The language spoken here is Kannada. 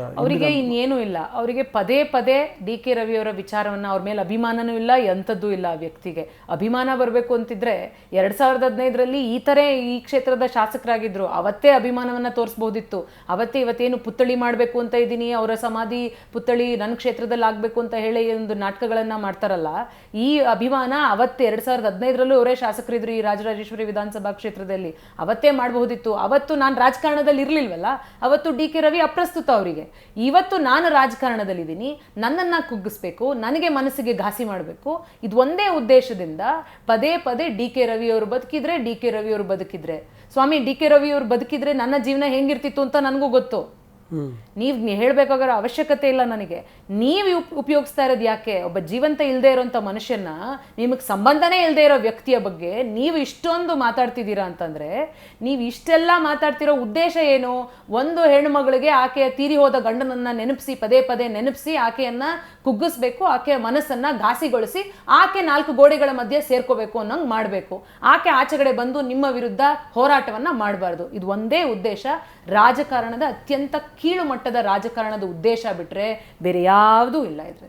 ಅವರಿಗೆ ಇನ್ನೇನು ಇಲ್ಲ. ಅವರಿಗೆ ಪದೇ ಪದೇ ಡಿ ಕೆ ರವಿಯವರ ವಿಚಾರವನ್ನ ಅವ್ರ ಮೇಲೆ ಅಭಿಮಾನನೂ ಇಲ್ಲ ಎಂಥದ್ದು ಇಲ್ಲ ಆ ವ್ಯಕ್ತಿಗೆ. ಅಭಿಮಾನ ಬರಬೇಕು ಅಂತಿದ್ರೆ ಎರಡ್ ಸಾವಿರದ ಹದಿನೈದರಲ್ಲಿ ಈ ತರ ಈ ಕ್ಷೇತ್ರದ ಶಾಸಕರಾಗಿದ್ರು. ಅವತ್ತೇ ಅಭಿಮಾನವನ್ನ ತೋರಿಸ್ಬೋದಿತ್ತು. ಅವತ್ತೇ ಇವತ್ತೇನು ಪುತ್ಥಳಿ ಮಾಡಬೇಕು ಅಂತ ಇದ್ದೀನಿ ಅವರ ಸಮಾಧಿ ಪುತ್ಥಳಿ ನನ್ನ ಕ್ಷೇತ್ರದಲ್ಲಿ ಆಗಬೇಕು ಅಂತ ಹೇಳಿ ಒಂದು ನಾಟಕಗಳನ್ನು ಮಾಡ್ತಾರಲ್ಲ ಈ ಅಭಿಮಾನ ಅವತ್ತೆ ಎರಡ್ ಸಾವಿರದ ಹದಿನೈದರಲ್ಲೂ ಅವರೇ ಶಾಸಕರಿದ್ರು ಈ ರಾಜರಾಜೇಶ್ವರಿ ವಿಧಾನಸಭಾ ಕ್ಷೇತ್ರದಲ್ಲಿ. ಅವತ್ತೇ ಮಾಡಬಹುದಿತ್ತು ಅವತ್ತು ನಾನು ರಾಜಕಾರಣದಲ್ಲಿ ಇರಲಿಲ್ವಲ್ಲ ಅವತ್ತು ಡಿ ಕೆ ರವಿ ಅಪ್ರಸ್ತುತ ಅವರಿಗೆ. ಇವತ್ತು ನಾನು ರಾಜಕಾರಣದಲ್ಲಿದ್ದೀನಿ, ನನ್ನನ್ನ ಕುಗ್ಗಿಸ್ಬೇಕು, ನನಗೆ ಮನಸ್ಸಿಗೆ ಘಾಸಿ ಮಾಡಬೇಕು. ಇದು ಒಂದೇ ಉದ್ದೇಶದಿಂದ ಪದೇ ಪದೇ ಡಿ ಕೆ ರವಿ ಅವರು ಬದುಕಿದ್ರೆ ಡಿ ಕೆ ರವಿ ಅವರು ಬದುಕಿದ್ರೆ. ಸ್ವಾಮಿ, ಡಿ ಕೆ ರವಿ ಅವರು ಬದುಕಿದ್ರೆ ನನ್ನ ಜೀವನ ಹೆಂಗಿರ್ತಿತ್ತು ಅಂತ ನನಗೂ ಗೊತ್ತು. ನೀವು ಹೇಳ್ಬೇಕಾಗಿರೋ ಅವಶ್ಯಕತೆ ಇಲ್ಲ ನನಗೆ. ನೀವು ಉಪಯೋಗಿಸ್ತಾ ಇರೋದು ಯಾಕೆ? ಒಬ್ಬ ಜೀವಂತ ಇಲ್ಲದೆ ಇರೋಂಥ ಮನುಷ್ಯನ ನಿಮಗೆ ಸಂಬಂಧನೇ ಇಲ್ಲದೆ ಇರೋ ವ್ಯಕ್ತಿಯ ಬಗ್ಗೆ ನೀವು ಇಷ್ಟೊಂದು ಮಾತಾಡ್ತಿದ್ದೀರಾ ಅಂತಂದ್ರೆ, ನೀವು ಇಷ್ಟೆಲ್ಲ ಮಾತಾಡ್ತಿರೋ ಉದ್ದೇಶ ಏನು? ಒಂದು ಹೆಣ್ಣುಮಗಳಿಗೆ ಆಕೆಯ ತೀರಿ ಹೋದ ಗಂಡನನ್ನ ನೆನಪಿಸಿ, ಪದೇ ಪದೇ ನೆನಪಿಸಿ ಆಕೆಯನ್ನ ಕುಗ್ಗಿಸ್ಬೇಕು, ಆಕೆಯ ಮನಸ್ಸನ್ನ ಘಾಸಿಗೊಳಿಸಿ ಆಕೆ ನಾಲ್ಕು ಗೋಡೆಗಳ ಮಧ್ಯೆ ಸೇರ್ಕೋಬೇಕು ಅನ್ನೋಂಗೆ ಮಾಡಬೇಕು. ಆಕೆ ಆಚೆಗಡೆ ಬಂದು ನಿಮ್ಮ ವಿರುದ್ಧ ಹೋರಾಟವನ್ನ ಮಾಡಬಾರ್ದು. ಇದು ಒಂದೇ ಉದ್ದೇಶ. ರಾಜಕಾರಣದ ಅತ್ಯಂತ ಕೀಳು ಮಟ್ಟದ ರಾಜಕಾರಣದ ಉದ್ದೇಶ ಬಿಟ್ಟರೆ ಬೇರೆ ಯಾವುದೂ ಇಲ್ಲ ಇದ್ರಲ್ಲಿ.